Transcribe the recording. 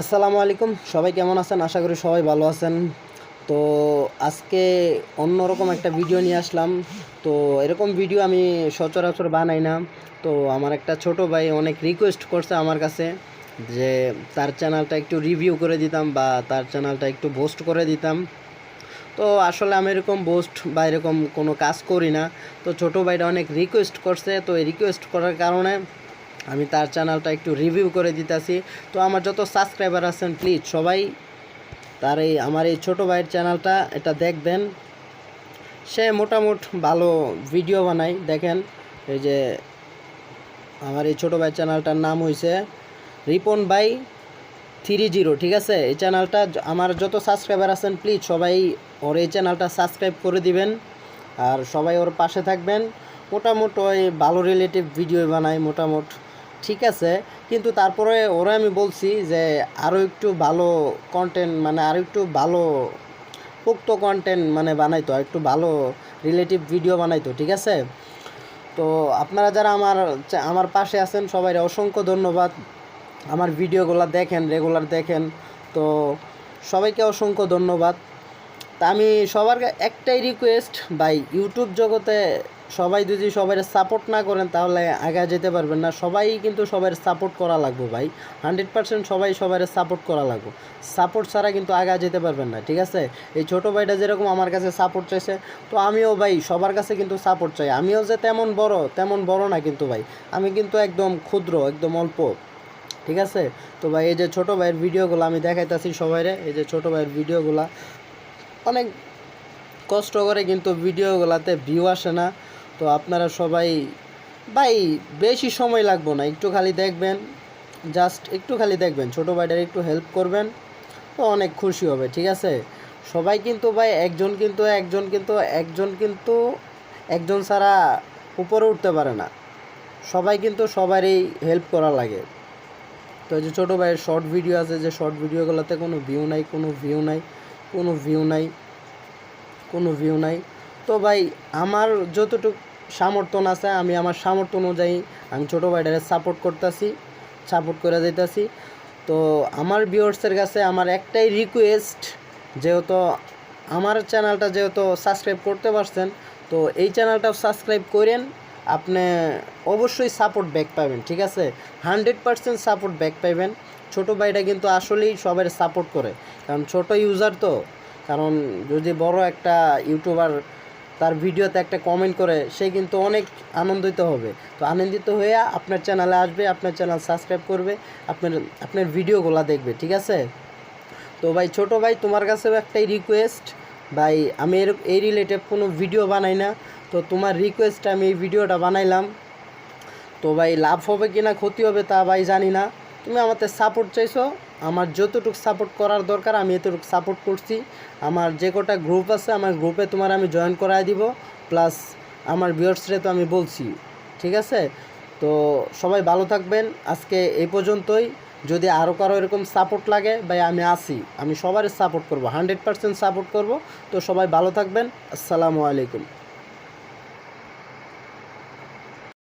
আসসালামু আলাইকুম। সবাই কেমন আছেন? আশা করি সবাই ভালো আছেন। তো আজকে অন্যরকম একটা ভিডিও নিয়ে আসলাম। তো এরকম ভিডিও আমি সচরাচর বানাই না। তো আমার একটা ছোট ভাই অনেক রিকোয়েস্ট করছে আমার কাছে যে তার চ্যানেলটা একটু রিভিউ করে দিতাম বা তার চ্যানেলটা একটু পোস্ট করে দিতাম। তো আসলে আমি এরকম বোস্ট বা এরকম কোনো কাজ করি না। তো ছোটো ভাইটা অনেক রিকোয়েস্ট করছে। তো এই রিকোয়েস্ট করার কারণে আমি তার চ্যানেলটা একটু রিভিউ করে দিতেছি। তো আমার যত সাবস্ক্রাইবার আছেন প্লিজ সবাই তার এই, আমার এই ছোটো ভাইয়ের চ্যানেলটা এটা দেখবেন। সে মোটামুট ভালো ভিডিও বানায়। দেখেন, এই যে আমার এই ছোটো ভাইয়ের চ্যানেলটার নাম হয়েছে রিপন ভাই থ্রি জিরো, ঠিক আছে? এই চ্যানেলটা আমার যত সাবস্ক্রাইবার আছেন প্লিজ সবাই ওর এই চ্যানেলটা সাবস্ক্রাইব করে দিবেন। আর সবাই ওর পাশে থাকবেন। মোটামুট ওই ভালো রিলেটিভ ভিডিও বানায়, মোটামুট। ঠিক আছে, কিন্তু তারপরে ওরা আমি বলছি যে আরও একটু ভালো কন্টেন্ট মানে আরও একটু ভালো পোক্ত কন্টেন্ট মানে বানাইতো একটু ভালো রিলেটিভ ভিডিও বানাইতো, ঠিক আছে? তো আপনারা যারা আমার আমার পাশে আছেন সবাই অসংখ্য ধন্যবাদ। আমার ভিডিওগুলো দেখেন রেগুলার দেখেন, তো সবাইকে অসংখ্য ধন্যবাদ। তা আমি সবার একটাই রিকোয়েস্ট ভাই ইউটিউব জগতে সবাই যদি সবাই সাপোর্ট না করেন, তাহলে আগে যেতে পারবেন না। সবাই কিন্তু সবাই সাপোর্ট করা লাগবে, ভাই। হান্ড্রেড পার্সেন্ট সবাই সবাই সাপোর্ট করা লাগবে। সাপোর্ট ছাড়া কিন্তু আগে যেতে পারবেন না, ঠিক আছে? এই ছোটো ভাইটা যেরকম আমার কাছে সাপোর্ট চাইছে, তো আমিও, ভাই, সবার কাছে কিন্তু সাপোর্ট চাই। আমিও যে তেমন বড় তেমন বড় না কিন্তু, ভাই। আমি কিন্তু একদম ক্ষুদ্র, একদম অল্প, ঠিক আছে? তো ভাই, এই যে ছোটো ভাইয়ের ভিডিওগুলো আমি দেখাইতেছি সবাইরে, এই যে ছোটো ভাইয়ের ভিডিওগুলো অনেক কষ্ট করে কিন্তু ভিডিওগুলোতে ভিউ আসে না। তো আপনারা সবাই, ভাই, বেশি সময় লাগবো না, একটু খালি দেখবেন জাস্ট একটু খালি দেখবেন, ছোটো ভাইটার একটু হেল্প করবেন, তো অনেক খুশি হবে, ঠিক আছে? সবাই কিন্তু ভাই, একজন কিন্তু একজন কিন্তু একজন কিন্তু একজন ছাড়া উপরে উঠতে পারে না। সবাই কিন্তু সবারই হেল্প করা লাগে। তো যে ছোটো ভাইয়ের শর্ট ভিডিও আছে, যে শর্ট ভিডিওগুলোতে কোনো ভিউ নাই, কোনো ভিউ নাই কোনো ভিউ নাই, কোনো ভিউ নাই। তো ভাই, আমার যতটুকু সামর্থ্য আছে, আমি আমার সামর্থ্য অনুযায়ী আমি ছোটো ভাইটারে সাপোর্ট করতেছি সাপোর্ট করে দিতেছি তো আমার ভিউয়ার্সের কাছে আমার একটাই রিকোয়েস্ট যেহেতু আমার চ্যানেলটা যেহেতু সাবস্ক্রাইব করতে পারছেন, তো এই চ্যানেলটাও সাবস্ক্রাইব করেন, আপনি অবশ্যই সাপোর্ট ব্যাক পাবেন, ঠিক আছে? হান্ড্রেড পার্সেন্ট সাপোর্ট ব্যাক পাবেন ছোটো ভাইটা কিন্তু আসলেই সবাই সাপোর্ট করে। কারণ ছোট ইউজার তো। কারণ যদি বড় একটা ইউটিউবার তার ভিডিওতে একটা কমেন্ট করে, সে কিন্তু অনেক আনন্দিত হবে। তো আনন্দিত হয়ে আপনার চ্যানেলে আসবে, আপনার চ্যানেল সাবস্ক্রাইব করবে, আপনার আপনার ভিডিওগুলো দেখবে, ঠিক আছে? তো ভাই, ছোট ভাই, তোমার কাছেও একটাই রিকোয়েস্ট ভাই, আমি এর, এই রিলেটেড কোনো ভিডিও বানাই না। তো তোমার রিকোয়েস্টে আমি এই ভিডিওটা বানাইলাম। তো ভাই, লাভ হবে কি না ক্ষতি হবে তা ভাই জানি না। তুমি আমাদের সাপোর্ট চাইছো, আমার যতটুকু সাপোর্ট করার দরকার, আমি এতটুকু সাপোর্ট করছি। আমার যে কটা গ্রুপ আছে, আমার গ্রুপে তোমার আমি জয়েন করাই দিব। প্লাস আমার ভিউয়ার্সরে তো আমি বলছি, ঠিক আছে? তো সবাই ভালো থাকবেন। আজকে এই পর্যন্তই। যদি আরও কারও এরকম সাপোর্ট লাগে, ভাই, আমি আসি আমি সবার সাপোর্ট করব হান্ড্রেড পার্সেন্ট সাপোর্ট করব। তো সবাই ভালো থাকবেন। আসসালামু আলাইকুম।